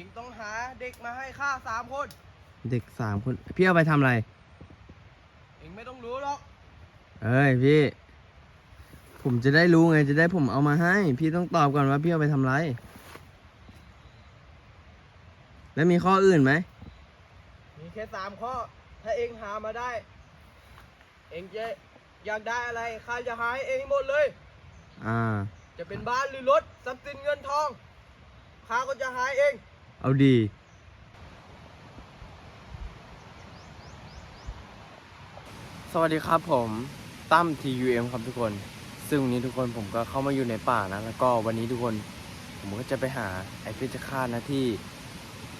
องต้องหาเด็กมาให้ข้าสามคน เด็กสามคน พี่เอาไปทำอะไร เองไม่ต้องรู้หรอก เอ้ยพี่ ผมจะได้รู้ไงจะได้ผมเอามาให้ พี่ต้องตอบก่อนว่าพี่เอาไปทำอะไร แล้วมีข้ออื่นไหมมีแค่สามข้อ ถ้าเองหามาได้ เองจะอยากได้อะไรข้าจะหาให้เองหมดเลย อ่า จะเป็นบ้านหรือรถทรัพย์สินเงินทองข้าก็จะหาเอง เอาดี สวัสดีครับผม ตั้ม TUM ครับทุกคน ซึ่งวันนี้ทุกคนผมก็เข้ามาอยู่ในป่านะ แล้วก็วันนี้ทุกคน ผมก็จะไปหาไอ้เพชฌฆาตนะที่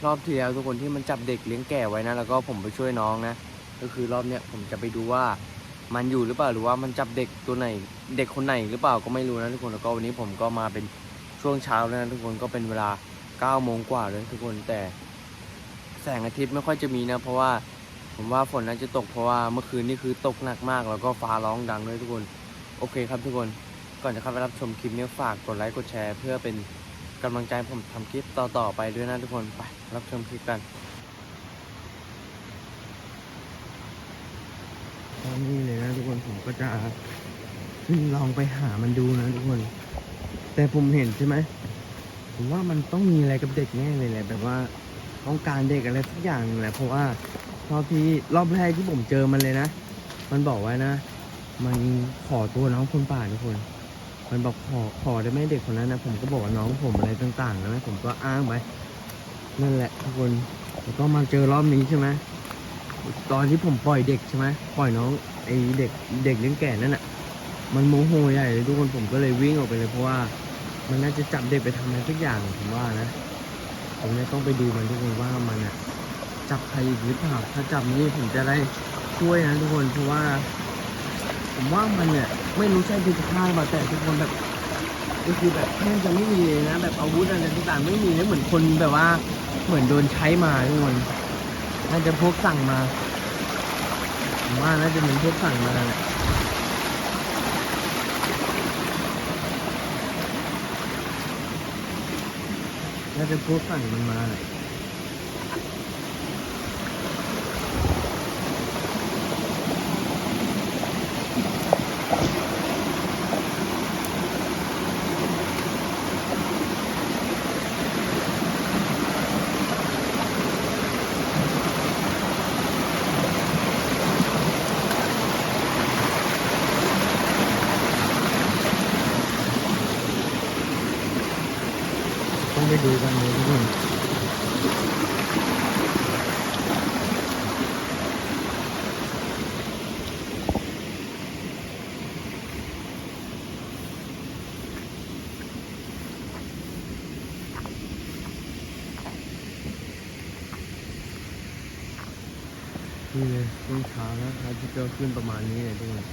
รอบที่แล้วทุกคนที่มันจับเด็กเลี้ยงแก่ไว้นะ แล้วก็ผมไปช่วยน้องนะ ก็คือรอบเนี้ยผมจะไปดูว่ามันอยู่หรือเปล่าหรือว่ามันจับเด็กตัวไหน เด็กคนไหนหรือเปล่าก็ไม่รู้นะทุกคนแล้วก็วันนี้ผมก็มาเป็นช่วงเช้าแล้วนะทุกคนก็เป็นเวลา 9โมงกว่าเลยทุกคนแต่แสงอาทิตย์ไม่ค่อยจะมีนะ เพราะว่าผมว่าฝนน่าจะตกเพราะว่าเมื่อคืนนี่คือตกหนักมาก แล้วก็ฟ้าร้องดังด้วยทุกคน โอเคครับทุกคนก่อนจะเข้าไปรับชมคลิปนี้ฝากกดไลค์กดแชร์ เพื่อเป็นกำลังใจผมทำคลิปต่อๆไปด้วยนะทุกคนไปรับชมคลิปกันตอนนี้เลยนะทุกคนผมก็จะลองไปหามันดูนะทุกคน แต่ผมเห็นใช่ไหม ผมว่ามันต้องมีอะไรกับเด็กแน่เลยแหละแบบว่าต้องการเด็กอะไรสักอย่างแหละเพราะว่ารอบที่รอบแรกที่ผมเจอมันเลยนะ มันบอกไว้นะ มันขอตัวน้องคนป่าทุกคน มันบอกขอขอได้ไหมเด็กคนนั้นนะ ผมก็บอกว่าน้องผมอะไรต่างๆนะผมก็อ้างไปนั่นแหละทุกคนแล้วก็มาเจอรอบนี้ใช่ไหมตอนที่ผมปล่อยเด็กใช่ไหมปล่อยน้องไอ้เด็กเด็กเลี้ยงแก่นั่นอะ มันโมโหใหญ่เลยทุกคนผมก็เลยวิ่งออกไปเลยเพราะว่า มันน่าจะจับเด็กไปทำอะไรสักอย่างผมว่านะผมเนี่ยต้องไปดูมันทุกคนว่ามันอะจับใครอีกหรือเปล่าถ้าจับนี่ผมจะได้ช่วยนะทุกคนเพราะว่า ผมว่ามันเนี่ยไม่รู้ใช่พิษฆาตหรือเปล่าแต่ทุกคนแบบก็คือแบบแทบจะไม่มีเลยนะ แบบอาวุธอะไรต่างๆไม่มีเลยเหมือนคนแบบว่าเหมือนโดนใช้มาทุกคนน่าจะพวกสั่งมาผมว่าน่าจะเป็นพวกสั่งมาแหละ น่าจะพวกสั่งมันมาแหละต้องไปดูกันเลยทุกคน นี่เลยช่วงเช้านะพระอาทิตย์ก็ขึ้นประมาณนี้เลยทุกคน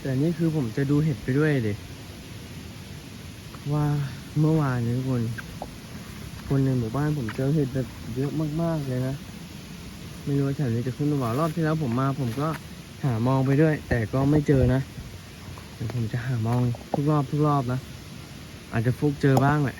แต่นี่คือผมจะดูเห็ดไปด้วยเลยว่าเมื่อวานนี้ทุกคน คนในหมู่บ้านผมเจอเห็ดแบบเยอะมากๆเลยนะ ไม่รู้ว่าแถวนี้จะขึ้นหรือเปล่ารอบที่แล้วผมมา ผมก็หามองไปด้วย แต่ก็ไม่เจอนะเดี๋ยวผมจะหามองทุกรอบทุกรอบนะอาจจะฟุกเจอบ้างแหละ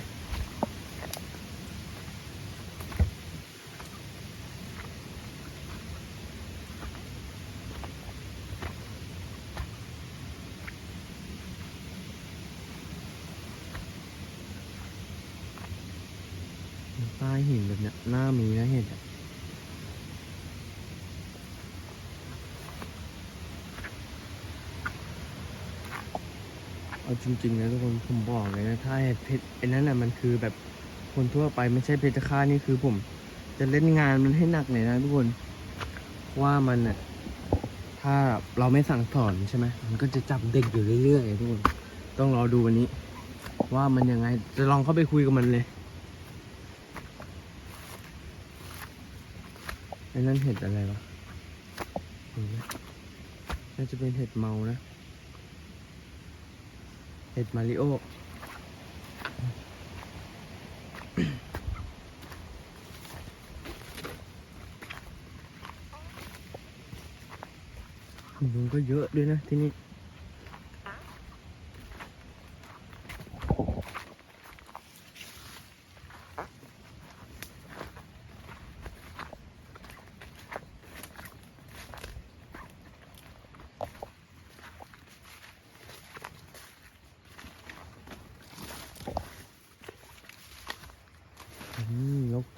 ใต้ หินแบบเนี้ยหน้ามีนะเห็ดอะเอาจริงๆนะทุกคนผมบอกเลยนะถ้าเห็ดเพชรไอ้นั่นน่ะมันคือแบบคนทั่วไปไม่ใช่เพชรฆาตนี่คือผม จะเล่นงานมันให้หนักเลยนะทุกคนว่ามันน่ะถ้าเราไม่สั่งสอนใช่ไหมมันก็จะจับเด็กอยู่เรื่อยๆทุกคนต้องรอดูวันนี้ ว่ามันยังไงจะลองเข้าไปคุยกับมันเลย ไอ้ นั่นเห็ดอะไรวะเห็นไหมน่าจะเป็นเห็ดเมานะ เห็ดมาริโอยุงก็เยอะด้วยนะที่นี่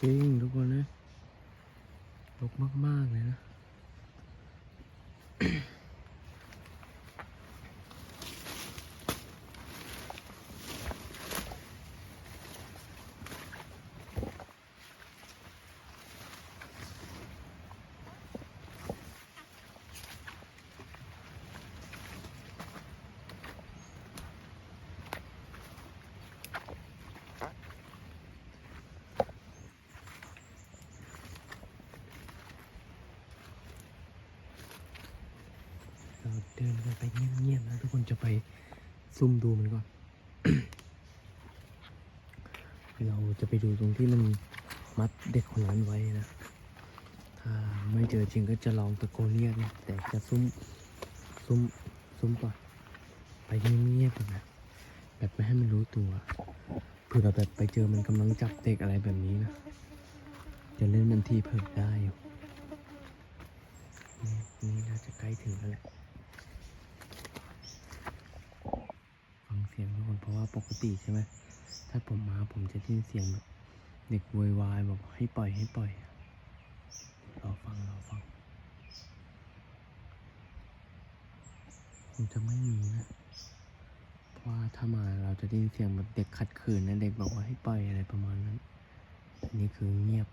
จริงทุกคนนะรกมาก ๆ เลยนะ เราเดินกันไปเงียบๆนะทุกคนจะไปซุ่มดูมันก่อนเราจะไปดูตรงที่มันมัดเด็กคนนั้นไว้นะถ้าไม่เจอจริงก็จะลองตะโกนเรียกนะแต่จะซุ่มซุ่มซุ่มก่อนไปเงียบๆก่อนนะแบบไม่ให้มันรู้ตัวเผื่อแบบไปเจอมันกำลังจับเด็กอะไรแบบนี้นะจะเล่นมันทีเผิกได้อยู่นี่นี่น่าจะใกล้ถึงแล้วแหละ ฟังเสียงทุกคนเพราะว่า ปกติใช่ไหม ถ้าผมมาผมจะได้ยินเสียงแบบเด็กโวยวายบอกให้ปล่อยให้ปล่อยรอฟังรอฟังคงจะไม่มีนะเพราะว่าถ้ามาเราจะได้ยินเสียงแบบเด็กขัดขืนนะเด็กบอกว่าให้ปล่อยอะไรประมาณนั้น อันนี้คือเงียบ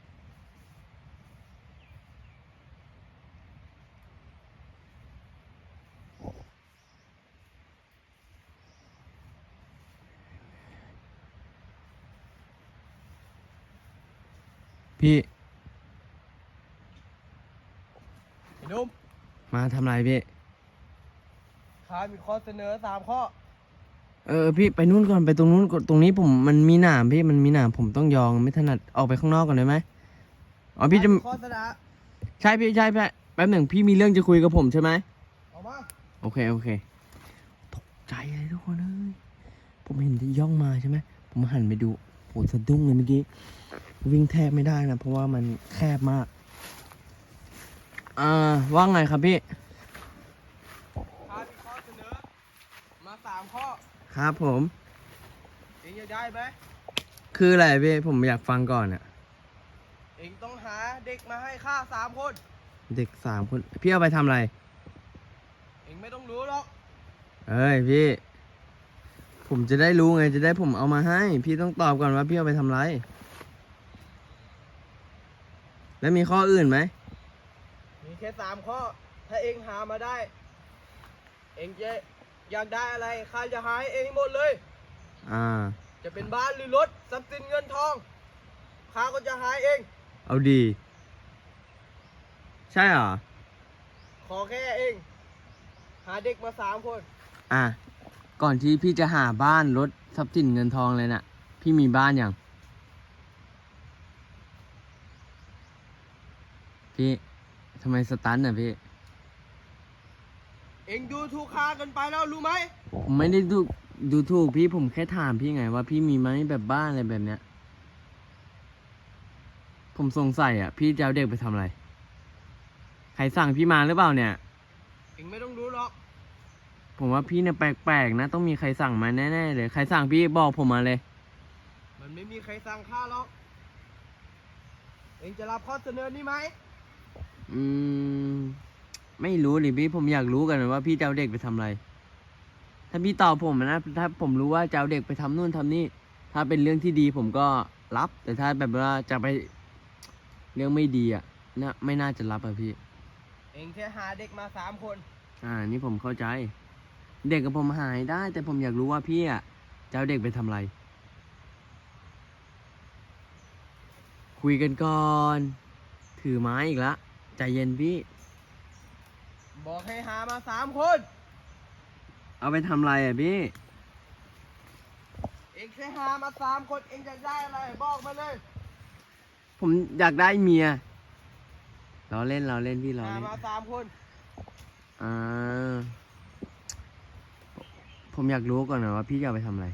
พี่ไอ้หนุ่มมาทำอะไรพี่ข้ามีข้อเสนอสามข้อ เออพี่ไปนู่นก่อนไปตรงนู้นก่อนตรงนี้ผมมันมีหนามพี่มันมีหนามผมต้องยองไม่ถนัดออกไปข้างนอกก่อนได้ไหมอ๋อพี่จะ ข้ามีข้อเสนอใช่พี่ใช่พี่แป๊บหนึ่งพี่มีเรื่องจะคุยกับผมใช่ไหม ออกมาโอเค โอเค ตกใจเลยทุกคนเอ้ยผมเห็นที่ย่องมาใช่ไหม ผมหันไปดูโหสะดุ้งเลยเมื่อกี้ วิ่งแทบไม่ได้นะ เพราะว่ามันแคบมาก อ่า ว่าไงครับพี่ข้ามีข้อเสนอ มาสามข้อครับผม เองจะได้ไหมคืออะไรพี่ ผมอยากฟังก่อนอะเองต้องหาเด็กมาให้ข้าสามคน เด็กสามคน พี่เอาไปทำอะไร เองไม่ต้องรู้หรอก เอ้ยพี่ ผมจะได้รู้ไงจะได้ผมเอามาให้ พี่ต้องตอบก่อนว่าพี่เอาไปทำอะไร แล้วมีข้ออื่นไหม มีแค่สามข้อ ถ้าเองหามาได้ เองจะอยากได้อะไรข้าจะหาให้เองหมดเลย อ่า จะเป็นบ้านหรือรถทรัพย์สินเงินทองข้าก็จะหาเอง เอาดี ใช่เหรอ ขอแค่เอง หาเด็กมาสามคน อะ ก่อนที่พี่จะหาบ้านรถทรัพย์สินเงินทองเลยน่ะ พี่มีบ้านอย่าง พี่ทำไมสตันน่ะพี่ เองดูถูกข้าเกันไปแล้วรู้ไหม ผมไม่ได้ดูดูถูกพี่ผมแค่ถามพี่ไงว่าพี่มีไหมแบบบ้านอะไรแบบเนี้ย ผมสงสัยอะ พี่จะเอาเด็กไปทำอะไร ใครสั่งพี่มาหรือเปล่าเนี่ย เองไม่ต้องรู้หรอก ผมว่าพี่เนี่ยแปลกๆนะ ต้องมีใครสั่งมาแน่ๆเลย ใครสั่งพี่บอกผมมาเลย มันไม่มีใครสั่งข้าหรอก เองจะรับข้อเสนอนี้ไหม อืม ไม่รู้ดิพี่ผมอยากรู้กันว่าพี่จะเอาเด็กไปทำอะไร ถ้าพี่ตอบผมนะ ถ้าผมรู้ว่าจะเอาเด็กไปทำนู่นทำนี่ ถ้าเป็นเรื่องที่ดีผมก็รับ แต่ถ้าแบบว่าจะไปเรื่องไม่ดีอะนะไม่น่าจะรับอะพี่ เองแค่หาเด็กมาสามคน อ่า นี่ผมเข้าใจ เด็กกับผมหายได้ แต่ผมอยากรู้ว่าพี่อะจะเอาเด็กไปทำอะไร คุยกันก่อน ถือไม้อีกละ ใจเย็นพี่ บอกให้หามาสามคน เอาไปทำอะไรอะพี่ เองแค่หามาสามคนเองจะได้อะไรบอกมาเลย ผมอยากได้เมียเราเล่นเราเล่นพี่เราหาเล่นมาสามคน อ่าผมอยากรู้ก่อนนะว่าพี่จะเอาไปทำอะไร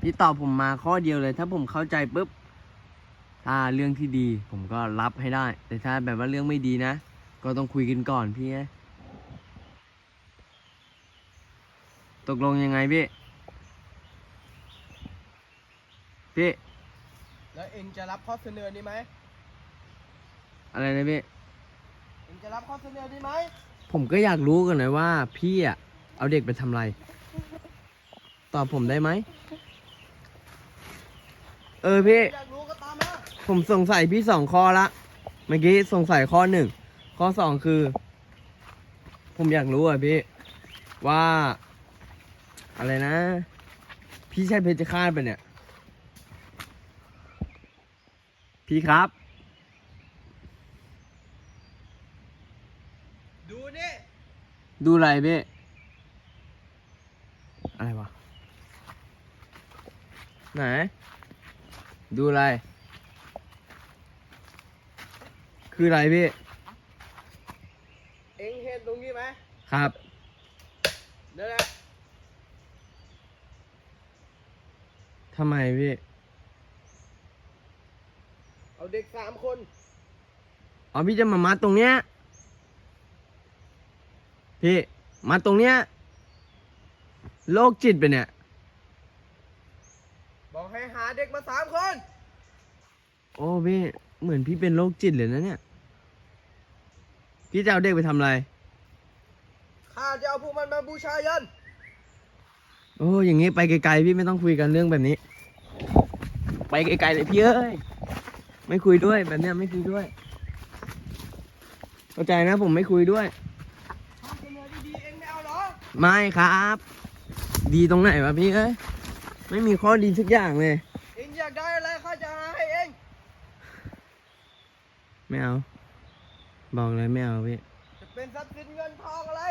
พี่ตอบผมมาข้อเดียวเลย ถ้าผมเข้าใจปุ๊บ ถ้าเรื่องที่ดีผมก็รับให้ได้ แต่ถ้าแบบว่าเรื่องไม่ดีนะ ก็ต้องคุยกันก่อนพี่เอ้ยตกลงยังไงพี่ พี่ แล้วเองจะรับข้อเสนอนี้ไหมอะไรนะพี่ เองจะรับข้อเสนอนี้ไหม ผมก็อยากรู้กันหน่อยว่า พี่อะ เอาเด็กไปทำอะไร ตอบผมได้ไหม เออพี่ อยากรู้ก็ตามมา ผมสงสัยพี่สองข้อละ เมื่อกี้สงสัยข้อหนึ่ง ข้อสองคือ ผมอยากรู้อะพี่ ว่า อะไรนะ พี่ใช่เพชฌฆาตปะเนี่ย พี่ครับ ดูนี่ ดูอะไรพี่ อะไรวะ ไหน ดูอะไร คืออะไรพี่ เองเห็นตรงนี้ไหมครับนั่นแหละทำไมพี่ เอาเด็กสามคนอ๋อพี่จะมามัดตรงเนี้ย พี่ มัดตรงเนี้ยโรคจิตไปะเนี่ย บอกให้หาเด็กมาสามคน โอ้พี่ เหมือนพี่เป็นโรคจิตเลยนะเนี่ย พี่จะเอาเด็กไปทำอะไร ข้าจะเอาพวกมันมาบูชายัน โอ้อย่างงี้ไปไกลๆพี่ไม่ต้องคุยกันเรื่องแบบนี้ ไปไกลๆเลยพี่เอ้ยไม่คุยด้วยแบบเนี้ยไม่คุยด้วยเข้าใจนะผมไม่คุยด้วยข้อเสนอดีๆเองไม่เอาเหรอ ไม่ครับ ดีตรงไหนวะพี่เอ้ยไม่มีข้อดีสักอย่างเลย เองอยากได้อะไรข้าจะหาให้เอง ไม่เอา บอกเลยไม่เอาพี่ จะเป็นทรัพย์สินเงินทองอะไร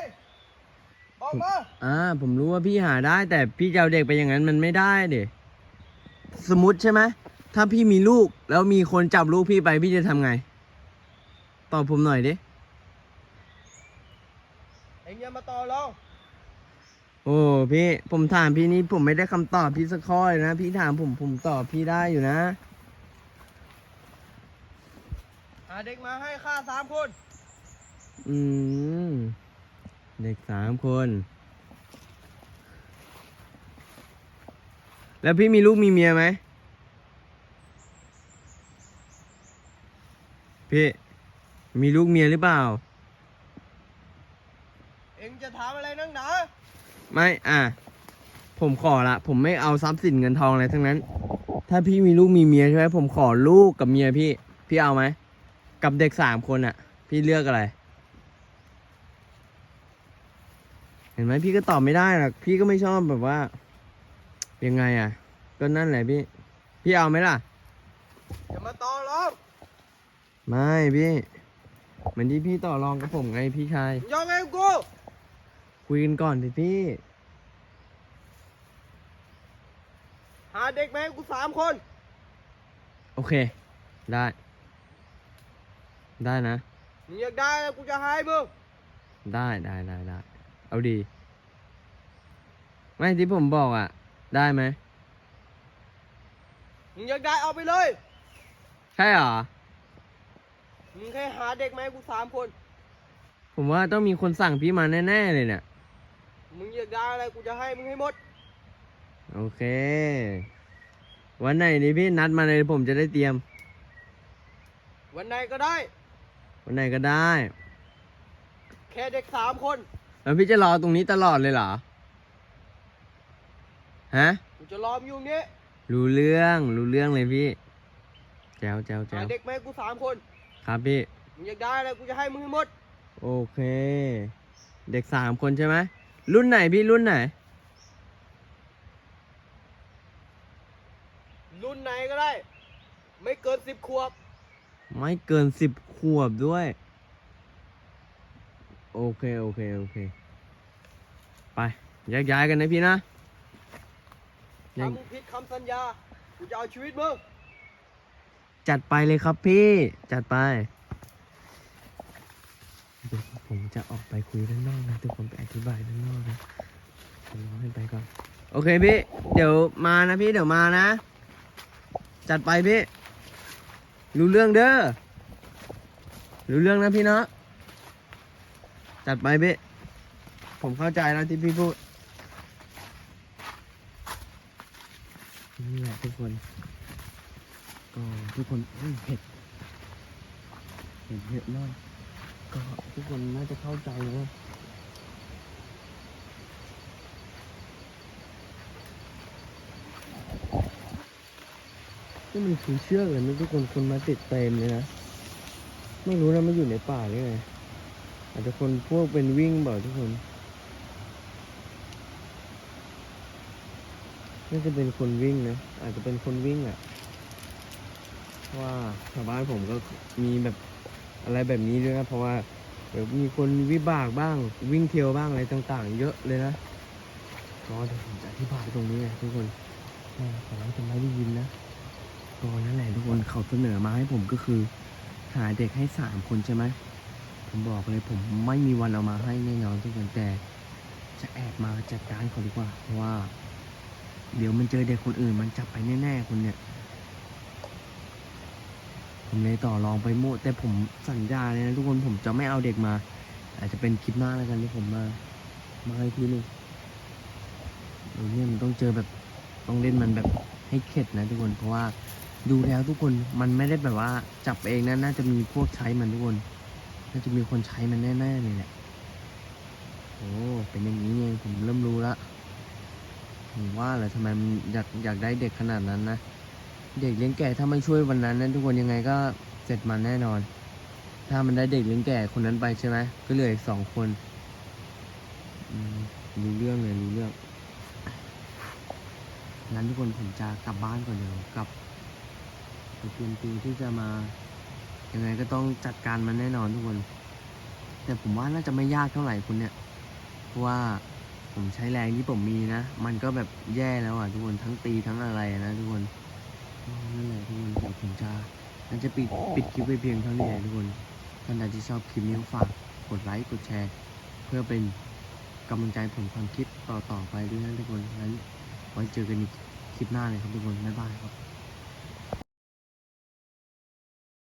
บอกมา อ่า ผมรู้ว่าพี่หาได้ แต่พี่จะเอาเด็กไปอย่างนั้นมันไม่ได้เด็สมมติใช่ไหม ถ้าพี่มีลูกแล้วมีคนจับลูกพี่ไปพี่จะทำไง ตอบผมหน่อยดิ เองอย่ามาต่อรองโอ้พี่ ผมถามพี่นี่ผมไม่ได้คำตอบพี่สักข้อเลยนะ พี่ถามผมผมตอบพี่ได้อยู่นะ หาเด็กมาให้ข้าสามคน อืม เด็กสามคน แล้วพี่มีลูกมีเมียไหม พี่ มีลูกเมียหรือเปล่า เองจะถามอะไรนักหนาไม่ อะ ผมขอละ ผมไม่เอาทรัพย์สินเงินทองอะไรทั้งนั้น ถ้าพี่มีลูกมีเมียใช่ไหมผมขอลูกกับเมียพี่ พี่เอาไหม กับเด็กสามคนอะพี่เลือกอะไร เห็นไหมพี่ก็ตอบไม่ได้หรอกพี่ก็ไม่ชอบแบบว่า ยังไงอะก็นั่นแหละพี่ พี่เอาไหมล่ะอย่ามาต่อรองไม่พี่เหมือนที่พี่ต่อรองกับผมไงพี่ชายยอมเองกูคุยกันก่อนสิพี่ หาเด็กมาให้กูสามคน โอเค ได้ ได้นะ มึงอยากได้อะไรกูจะให้มึง ได้ได้ได้ได้ เอาดี ไม่ที่ผมบอกอะ ได้ไหม มึงอยากได้เอาไปเลย ใช่เหรอ มึงแค่หาเด็กมาให้กูสามคน ผมว่าต้องมีคนสั่งพี่มาแน่ๆเลยเนี่ย มึงอยากได้อะไรกูจะให้มึงให้หมด โอเค วันไหนนี่พี่นัดมาเลยผมจะได้เตรียม วันไหนก็ได้ วันไหนก็ได้ แค่เด็กสามคนแล้วพี่จะรอตรงนี้ตลอดเลยเหรอ ฮะ กูจะรอมงอยู่นี้รู้เรื่องรู้เรื่องเลยพี่ แจวแจวแจหาวเด็กมาให้กูสามคนครับพี่ มึงอยากได้อะไรกูจะให้มึงให้หมด โอเค เด็กสามคนใช่ไหมรุ่นไหนพี่รุ่นไหน รุ่นไหนก็ได้ ไม่เกินสิบขวบ ไม่เกินสิบข วบด้วย โอเค โอเค โอเค ไปแยกย้ายกันนะพี่นะแยถ้ากมึงผิดคำสัญญา กูจะเอาชีวิตมึง จัดไปเลยครับพี่ จัดไปเดี๋ยวผมจะออกไปคุยด้านนอกนะเดี๋ยวผมไปอธิบายด้านนอกนะผมรอให้ไปก่อน โอเคพี่ เดี๋ยวมานะพี่ เดี๋ยวมานะ จัดไปพี่ รู้เรื่องเด้อ รู้เรื่องนะพี่เนาะจัดไปพี่ผมเข้าใจแล้วที่พี่พูด นี่แหละทุกคน ก็ทุกคนเฮ้ยเห็ดเห็ดเยอะมาก ก็ทุกคนน่าจะเข้าใจนะนี่มันคือเชือกเลยนะทุกคนคนมาติดเต็มเลยนะ ไม่รู้นะมันอยู่ในป่าหรือไงอาจจะคนพวกเป็นวิ่งเปล่าทุกคนน่าจะเป็นคนวิ่งนะ อาจจะเป็นคนวิ่งอะเพราะว่าชาวบ้านผมก็มีแบบอะไรแบบนี้ด้วยนะเพราะว่าเดี๋ยวมีคนวิบากบ้าง วิ่งเที่ยวบ้างอะไรต่างๆ เยอะเลยนะก็เดี๋ยวผมจะอธิบายตรงนี้นะทุกคนแต่แต่เราจะไม่ได้ยินนะก็นั่นแหละทุกคนเขาเสนอมาให้ผมก็คือ หาเด็กให้สามคนใช่ไหมผมบอกเลยผมไม่มีวันเอามาให้แน่นอนทุกคนแต่จะแอบมาจัดการเขาดีกว่าเพราะว่า เดี๋ยวมันเจอเด็กคนอื่นมันจับไปแน่ๆคนเนี่ย ผมเลยต่อรองไปโม่แต่ผมสัญญาเลยนะทุกคนผมจะไม่เอาเด็กมา อาจจะเป็นคลิปหน้าแล้วกันที่ผมมา มาให้ทีนึงเออเนี่ยมันต้องเจอแบบต้องเล่นมันแบบให้เข็ดนะทุกคนเพราะว่า ดูแล้วทุกคนมันไม่ได้แบบว่าจับเองนะน่าจะมีพวกใช้มันทุกคน น่าจะมีคนใช้มันแน่ๆเลยแหละโอ้เป็นอย่างนี้เองผมเริ่มรู้ละผมว่าเลยทำไมมันอยากอยากได้เด็กขนาดนั้นนะเด็กเลี้ยงแก่ถ้าไม่ช่วยวันนั้นนะทุกคนยังไงก็เสร็จมันแน่นอน ถ้ามันได้เด็กเลี้ยงแก่คนนั้นไปใช่ไหมก็เหลืออีกสองคนอืมรู้เรื่องเลยรู้เรื่องงั้นทุกคนผมจะกลับบ้านก่อนเดี๋ยวกลับ ไปเตรียมตัวที่จะมายังไงก็ต้องจัดการมันแน่นอนทุกคน แต่ผมว่าน่าจะไม่ยากเท่าไหร่คุณเนี่ย เพราะว่าผมใช้แรงที่ผมมีนะ มันก็แบบแย่แล้วอะทุกคนทั้งตีทั้งอะไรนะทุกคนก็นั่นแหละทุกคนเดี๋ยวผมจะน่าจะปิดปิดคลิปไปเพียงเท่านี้แหละทุกคนท่านใดที่ชอบคลิปนี้ก็ฝากกดไลค์กดแชร์ เพื่อเป็นกำลังใจผมทำคลิปต่อๆไปด้วยนะทุกคนงั้นไว้เจอกันอีกคลิปหน้าเลยครับทุกคนบ๊ายบายครับ